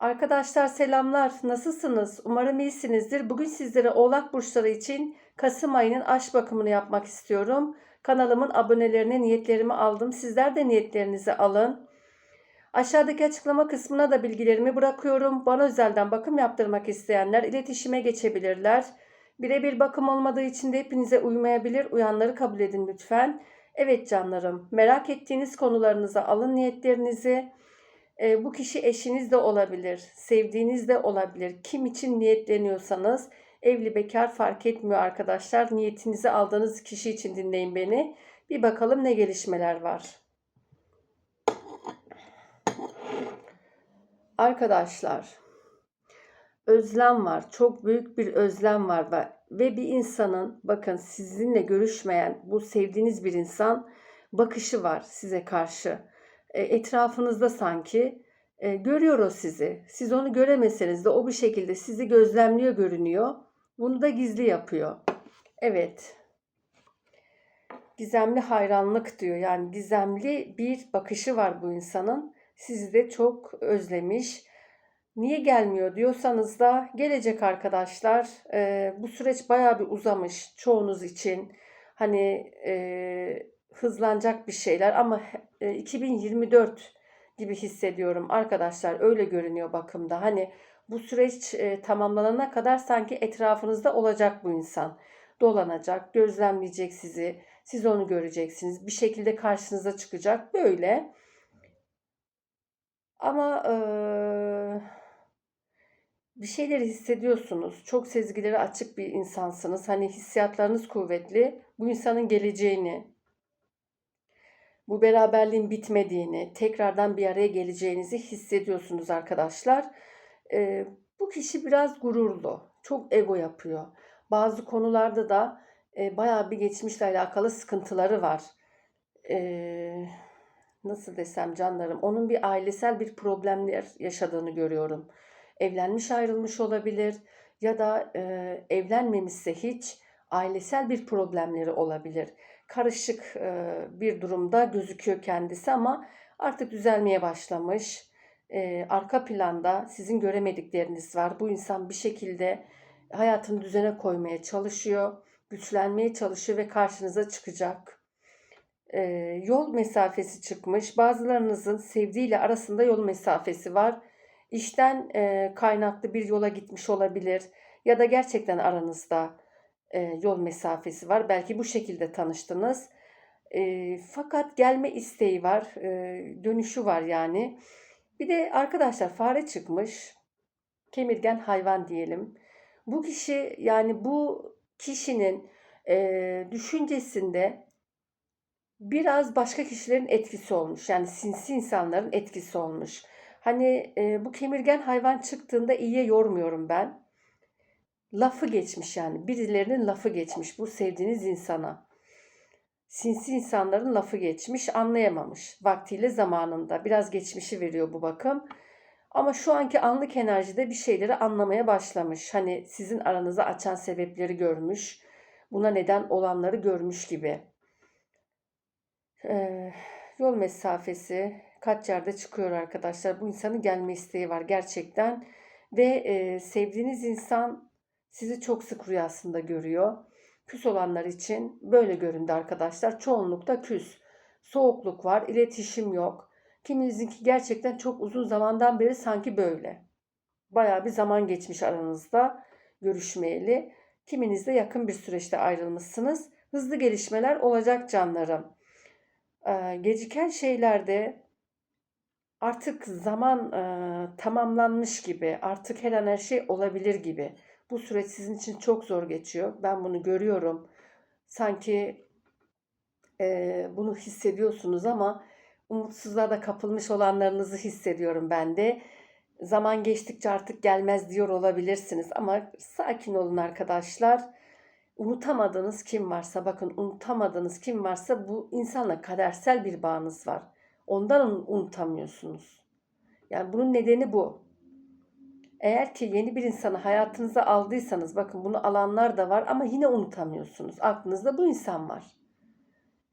Arkadaşlar selamlar. Nasılsınız? Umarım iyisinizdir. Bugün sizlere Oğlak burçları için Kasım ayının aşk bakımını yapmak istiyorum. Kanalımın abonelerine niyetlerimi aldım. Sizler de niyetlerinizi alın. Aşağıdaki açıklama kısmına da bilgilerimi bırakıyorum. Bana özelden bakım yaptırmak isteyenler iletişime geçebilirler. Birebir bakım olmadığı için de hepinize uymayabilir. Uyanları kabul edin lütfen. Evet canlarım, merak ettiğiniz konularınıza alın niyetlerinizi. E, bu kişi eşiniz de olabilir, sevdiğiniz de olabilir. Kim için niyetleniyorsanız evli bekar fark etmiyor arkadaşlar. Niyetinizi aldığınız kişi için dinleyin beni. Bir bakalım ne gelişmeler var. Arkadaşlar, özlem var. Çok büyük bir özlem var ve bir insanın bakın sizinle görüşmeyen bu sevdiğiniz bir insan bakışı var size karşı. E, etrafınızda sanki e, görüyor o sizi. Siz onu göremeseniz de o bir şekilde sizi gözlemliyor görünüyor. Bunu da gizli yapıyor. Evet. Gizemli hayranlık diyor. Yani gizemli bir bakışı var bu insanın. Sizi de çok özlemiş. Niye gelmiyor diyorsanız da gelecek arkadaşlar. E, bu süreç bayağı bir uzamış çoğunuz için. Hani e, hızlanacak bir şeyler ama e, 2024 gibi hissediyorum arkadaşlar. Öyle görünüyor bakımda. Hani bu süreç e, tamamlanana kadar sanki etrafınızda olacak bu insan. Dolanacak, gözlemleyecek sizi. Siz onu göreceksiniz. Bir şekilde karşınıza çıkacak. Böyle. Ama e, bir şeyleri hissediyorsunuz. Çok sezgileri açık bir insansınız. Hani hissiyatlarınız kuvvetli. Bu insanın geleceğini, bu beraberliğin bitmediğini, tekrardan bir araya geleceğinizi hissediyorsunuz arkadaşlar. Ee, bu kişi biraz gururlu, çok ego yapıyor. Bazı konularda da e, bayağı bir geçmişle alakalı sıkıntıları var. Ee, nasıl desem canlarım, onun bir ailesel bir problemler yaşadığını görüyorum. Evlenmiş ayrılmış olabilir ya da e, evlenmemişse hiç ailesel bir problemleri olabilir karışık bir durumda gözüküyor kendisi ama artık düzelmeye başlamış. Arka planda sizin göremedikleriniz var. Bu insan bir şekilde hayatını düzene koymaya çalışıyor, güçlenmeye çalışıyor ve karşınıza çıkacak. Yol mesafesi çıkmış. Bazılarınızın sevdiğiyle arasında yol mesafesi var. İşten kaynaklı bir yola gitmiş olabilir ya da gerçekten aranızda e, yol mesafesi var. Belki bu şekilde tanıştınız. E, fakat gelme isteği var, e, dönüşü var yani. Bir de arkadaşlar fare çıkmış. Kemirgen hayvan diyelim. Bu kişi yani bu kişinin düşüncesinde biraz başka kişilerin etkisi olmuş. Yani sinsi insanların etkisi olmuş. Hani e, bu kemirgen hayvan çıktığında iyiye yormuyorum ben lafı geçmiş yani. Birilerinin lafı geçmiş bu sevdiğiniz insana. Sinsi insanların lafı geçmiş, anlayamamış. Vaktiyle zamanında biraz geçmişi veriyor bu bakım. Ama şu anki anlık enerjide bir şeyleri anlamaya başlamış. Hani sizin aranızı açan sebepleri görmüş. Buna neden olanları görmüş gibi. Ee, yol mesafesi kaç yerde çıkıyor arkadaşlar. Bu insanın gelme isteği var gerçekten. Ve e, sevdiğiniz insan sizi çok sık rüyasında görüyor. Küs olanlar için böyle göründü arkadaşlar. Çoğunlukta küs. Soğukluk var, iletişim yok. Kiminizinki gerçekten çok uzun zamandan beri sanki böyle. Baya bir zaman geçmiş aranızda görüşmeyeli. Kiminiz de yakın bir süreçte ayrılmışsınız. Hızlı gelişmeler olacak canlarım. Ee, geciken şeylerde artık zaman e, tamamlanmış gibi, artık her an her şey olabilir gibi. Bu süreç sizin için çok zor geçiyor. Ben bunu görüyorum. Sanki e, bunu hissediyorsunuz ama umutsuzluğa da kapılmış olanlarınızı hissediyorum ben de. Zaman geçtikçe artık gelmez diyor olabilirsiniz ama sakin olun arkadaşlar. Unutamadığınız kim varsa bakın unutamadığınız kim varsa bu insanla kadersel bir bağınız var. Ondan unutamıyorsunuz. Yani bunun nedeni bu. Eğer ki yeni bir insanı hayatınıza aldıysanız bakın bunu alanlar da var ama yine unutamıyorsunuz. Aklınızda bu insan var.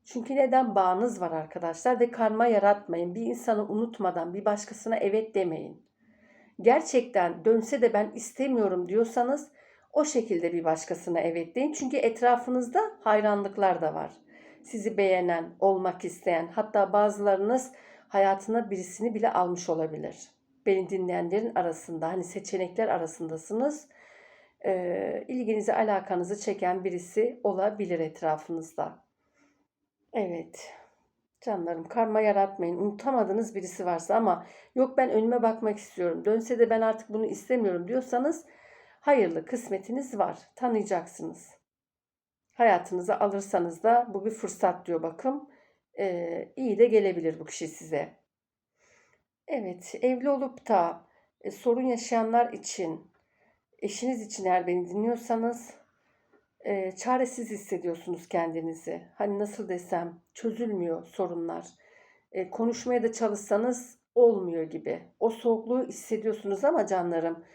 Çünkü neden bağınız var arkadaşlar ve karma yaratmayın. Bir insanı unutmadan bir başkasına evet demeyin. gerçekten dönse de ben istemiyorum diyorsanız o şekilde bir başkasına evet deyin. Çünkü etrafınızda hayranlıklar da var. Sizi beğenen, olmak isteyen, hatta bazılarınız hayatına birisini bile almış olabilir. Beni dinleyenlerin arasında, hani seçenekler arasındasınız. Ee, ilginizi, alakanızı çeken birisi olabilir etrafınızda. Evet. Canlarım karma yaratmayın. Unutamadığınız birisi varsa ama yok ben önüme bakmak istiyorum. Dönse de ben artık bunu istemiyorum diyorsanız hayırlı kısmetiniz var. Tanıyacaksınız. Hayatınıza alırsanız da bu bir fırsat diyor bakım. Ee, iyi de gelebilir bu kişi size. Evet, evli olup da e, sorun yaşayanlar için, eşiniz için eğer beni dinliyorsanız e, çaresiz hissediyorsunuz kendinizi. Hani nasıl desem çözülmüyor sorunlar. E, konuşmaya da çalışsanız olmuyor gibi. O soğukluğu hissediyorsunuz ama canlarım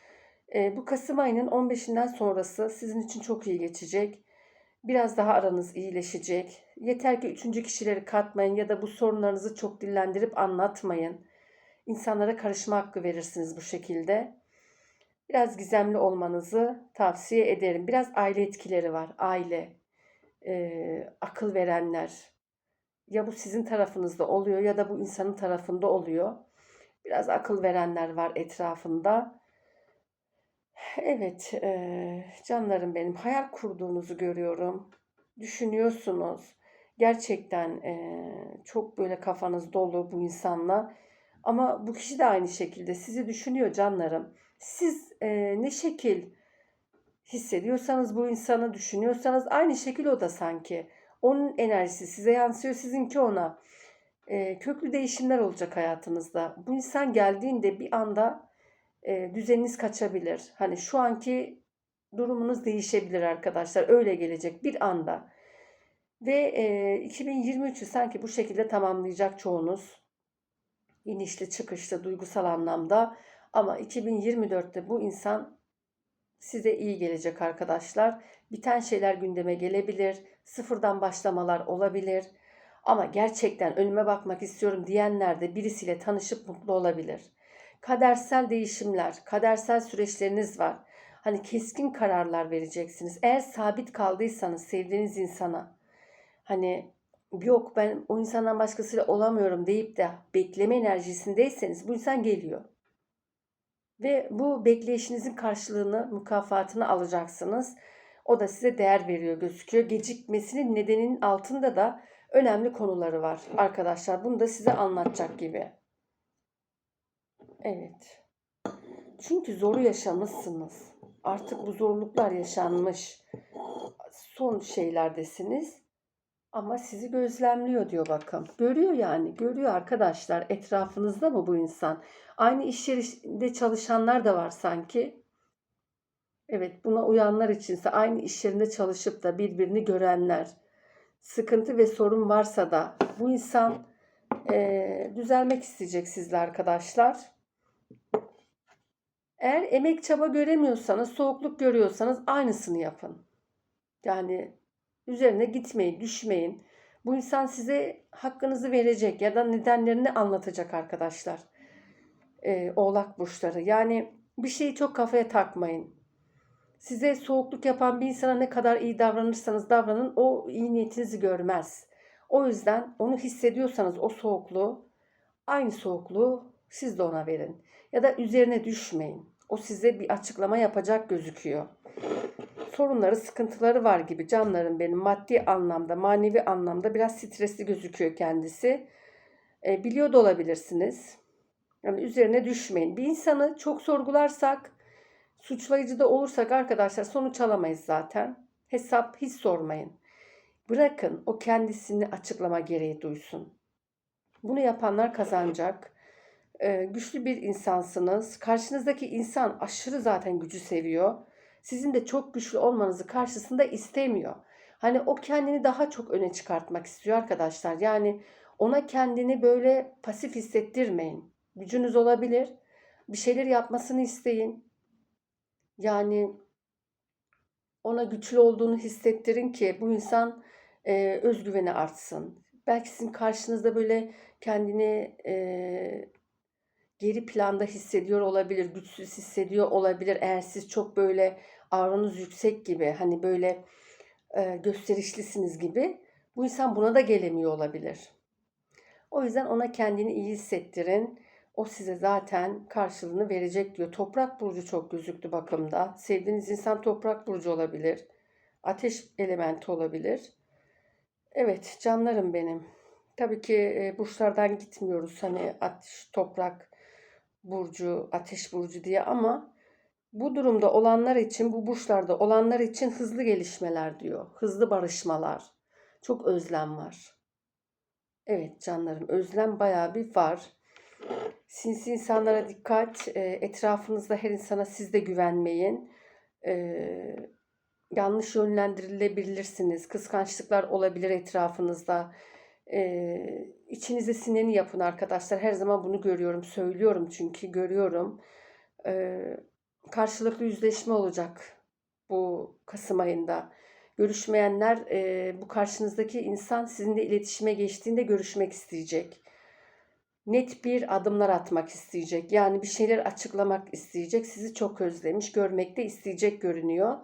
e, bu Kasım ayının 15'inden sonrası sizin için çok iyi geçecek. Biraz daha aranız iyileşecek. Yeter ki üçüncü kişileri katmayın ya da bu sorunlarınızı çok dillendirip anlatmayın. İnsanlara karışma hakkı verirsiniz bu şekilde. Biraz gizemli olmanızı tavsiye ederim. Biraz aile etkileri var. Aile, e, akıl verenler. Ya bu sizin tarafınızda oluyor ya da bu insanın tarafında oluyor. Biraz akıl verenler var etrafında. Evet, e, canlarım benim. Hayal kurduğunuzu görüyorum. Düşünüyorsunuz. Gerçekten e, çok böyle kafanız dolu bu insanla. Ama bu kişi de aynı şekilde sizi düşünüyor canlarım. Siz e, ne şekil hissediyorsanız bu insanı düşünüyorsanız aynı şekil o da sanki. Onun enerjisi size yansıyor, sizinki ona. E, köklü değişimler olacak hayatınızda. Bu insan geldiğinde bir anda e, düzeniniz kaçabilir. Hani şu anki durumunuz değişebilir arkadaşlar. Öyle gelecek bir anda. Ve e, 2023'ü sanki bu şekilde tamamlayacak çoğunuz. İnişli çıkışlı duygusal anlamda. Ama 2024'te bu insan size iyi gelecek arkadaşlar. Biten şeyler gündeme gelebilir. Sıfırdan başlamalar olabilir. Ama gerçekten önüme bakmak istiyorum diyenler de birisiyle tanışıp mutlu olabilir. Kadersel değişimler, kadersel süreçleriniz var. Hani keskin kararlar vereceksiniz. Eğer sabit kaldıysanız sevdiğiniz insana hani yok ben o insandan başkasıyla olamıyorum deyip de bekleme enerjisindeyseniz bu insan geliyor. Ve bu bekleyişinizin karşılığını, mükafatını alacaksınız. O da size değer veriyor gözüküyor. Gecikmesinin nedeninin altında da önemli konuları var arkadaşlar. Bunu da size anlatacak gibi. Evet. Çünkü zoru yaşamışsınız. Artık bu zorluklar yaşanmış. Son şeylerdesiniz. Ama sizi gözlemliyor diyor bakın. Görüyor yani. Görüyor arkadaşlar. Etrafınızda mı bu insan? Aynı iş yerinde çalışanlar da var sanki. Evet buna uyanlar içinse aynı iş yerinde çalışıp da birbirini görenler. Sıkıntı ve sorun varsa da bu insan e, düzelmek isteyecek sizle arkadaşlar. Eğer emek çaba göremiyorsanız, soğukluk görüyorsanız aynısını yapın. Yani üzerine gitmeyin, düşmeyin. Bu insan size hakkınızı verecek ya da nedenlerini anlatacak arkadaşlar. Ee, oğlak burçları. Yani bir şeyi çok kafaya takmayın. Size soğukluk yapan bir insana ne kadar iyi davranırsanız davranın o iyi niyetinizi görmez. O yüzden onu hissediyorsanız o soğukluğu aynı soğukluğu siz de ona verin. Ya da üzerine düşmeyin. O size bir açıklama yapacak gözüküyor. Sorunları, sıkıntıları var gibi canlarım benim maddi anlamda, manevi anlamda biraz stresli gözüküyor kendisi. E, biliyor da olabilirsiniz. Yani üzerine düşmeyin. Bir insanı çok sorgularsak, suçlayıcı da olursak arkadaşlar sonuç alamayız zaten. Hesap hiç sormayın. Bırakın o kendisini açıklama gereği duysun. Bunu yapanlar kazanacak. Ee, güçlü bir insansınız. Karşınızdaki insan aşırı zaten gücü seviyor. Sizin de çok güçlü olmanızı karşısında istemiyor. Hani o kendini daha çok öne çıkartmak istiyor arkadaşlar. Yani ona kendini böyle pasif hissettirmeyin. Gücünüz olabilir. Bir şeyler yapmasını isteyin. Yani ona güçlü olduğunu hissettirin ki bu insan e, özgüveni artsın. Belki sizin karşınızda böyle kendini e, geri planda hissediyor olabilir, güçsüz hissediyor olabilir. Eğer siz çok böyle ağrınız yüksek gibi, hani böyle e, gösterişlisiniz gibi bu insan buna da gelemiyor olabilir. O yüzden ona kendini iyi hissettirin. O size zaten karşılığını verecek diyor. Toprak burcu çok gözüktü bakımda. Sevdiğiniz insan toprak burcu olabilir. Ateş elementi olabilir. Evet canlarım benim. Tabii ki e, burçlardan gitmiyoruz. Hani ateş, toprak burcu, ateş burcu diye ama bu durumda olanlar için, bu burçlarda olanlar için hızlı gelişmeler diyor. Hızlı barışmalar. Çok özlem var. Evet canlarım özlem bayağı bir var. Sinsi insanlara dikkat. E, etrafınızda her insana siz de güvenmeyin. E, yanlış yönlendirilebilirsiniz. Kıskançlıklar olabilir etrafınızda. E, içinize sineni yapın arkadaşlar. Her zaman bunu görüyorum. Söylüyorum çünkü görüyorum. E, karşılıklı yüzleşme olacak bu Kasım ayında. Görüşmeyenler e, bu karşınızdaki insan sizinle iletişime geçtiğinde görüşmek isteyecek. Net bir adımlar atmak isteyecek. Yani bir şeyler açıklamak isteyecek. Sizi çok özlemiş, görmek de isteyecek görünüyor.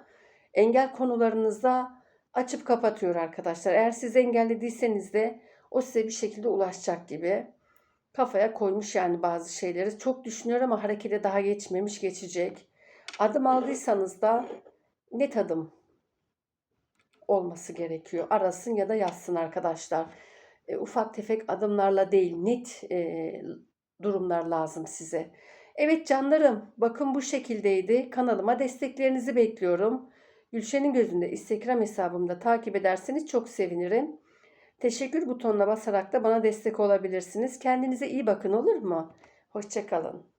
Engel konularınızda açıp kapatıyor arkadaşlar. Eğer siz engellediyseniz de o size bir şekilde ulaşacak gibi. Kafaya koymuş yani bazı şeyleri. Çok düşünüyor ama harekete daha geçmemiş, geçecek. Adım aldıysanız da net adım olması gerekiyor. Arasın ya da yazsın arkadaşlar. E, ufak tefek adımlarla değil, net e, durumlar lazım size. Evet canlarım, bakın bu şekildeydi. Kanalıma desteklerinizi bekliyorum. Gülşen'in gözünde Instagram hesabımda takip ederseniz çok sevinirim. Teşekkür butonuna basarak da bana destek olabilirsiniz. Kendinize iyi bakın olur mu? Hoşçakalın.